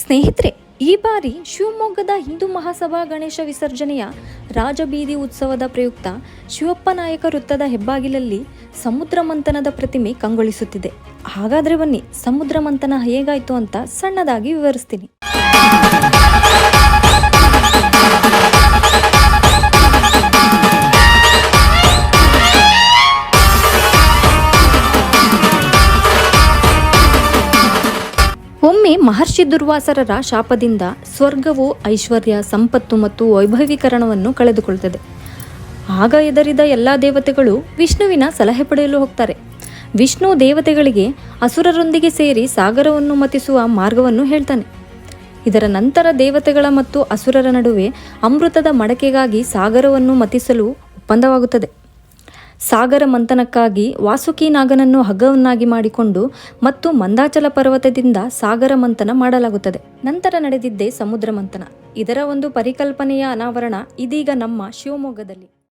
ಸ್ನೇಹಿತರೆ, ಈ ಬಾರಿ ಶಿವಮೊಗ್ಗದ ಹಿಂದೂ ಮಹಾಸಭಾ ಗಣೇಶ ವಿಸರ್ಜನೆಯ ರಾಜಬೀದಿ ಉತ್ಸವದ ಪ್ರಯುಕ್ತ ಶಿವಪ್ಪ ನಾಯಕ ವೃತ್ತದ ಹೆಬ್ಬಾಗಿಲಲ್ಲಿ ಸಮುದ್ರ ಮಂಥನದ ಪ್ರತಿಮೆ ಕಂಗೊಳಿಸುತ್ತಿದೆ. ಹಾಗಾದರೆ ಬನ್ನಿ, ಸಮುದ್ರ ಮಂಥನ ಹೇಗಾಯಿತು ಅಂತ ಸಣ್ಣದಾಗಿ ವಿವರಿಸ್ತೀನಿ. ಒಮ್ಮೆ ಮಹರ್ಷಿ ದುರ್ವಾಸರರ ಶಾಪದಿಂದ ಸ್ವರ್ಗವು ಐಶ್ವರ್ಯ, ಸಂಪತ್ತು ಮತ್ತು ವೈಭವೀಕರಣವನ್ನು ಕಳೆದುಕೊಳ್ಳುತ್ತದೆ ಆಗ ಎದರಿದ ಎಲ್ಲ ದೇವತೆಗಳು ವಿಷ್ಣುವಿನ ಸಲಹೆ ಪಡೆಯಲು ಹೋಗ್ತಾರೆ. ವಿಷ್ಣು ದೇವತೆಗಳಿಗೆ ಅಸುರರೊಂದಿಗೆ ಸೇರಿ ಸಾಗರವನ್ನು ಮತಿಸುವ ಮಾರ್ಗವನ್ನು ಹೇಳ್ತಾನೆ. ಇದರ ನಂತರ ದೇವತೆಗಳ ಮತ್ತು ಅಸುರರ ನಡುವೆ ಅಮೃತದ ಮಡಕೆಗಾಗಿ ಸಾಗರವನ್ನು ಮತಿಸಲು ಒಪ್ಪಂದವಾಗುತ್ತದೆ. ಸಾಗರ ಮಂಥನಕ್ಕಾಗಿ ವಾಸುಕಿ ನಾಗನನ್ನು ಹಗ್ಗವನ್ನಾಗಿ ಮಾಡಿಕೊಂಡು ಮತ್ತು ಮಂದಾಚಲ ಪರ್ವತದಿಂದ ಸಾಗರ ಮಂಥನ ಮಾಡಲಾಗುತ್ತದೆ. ನಂತರ ನಡೆದಿದ್ದೇ ಸಮುದ್ರ ಮಂಥನ. ಇದರ ಒಂದು ಪರಿಕಲ್ಪನೆಯ ಅನಾವರಣ ಇದೀಗ ನಮ್ಮ ಶಿವಮೊಗ್ಗದಲ್ಲಿ.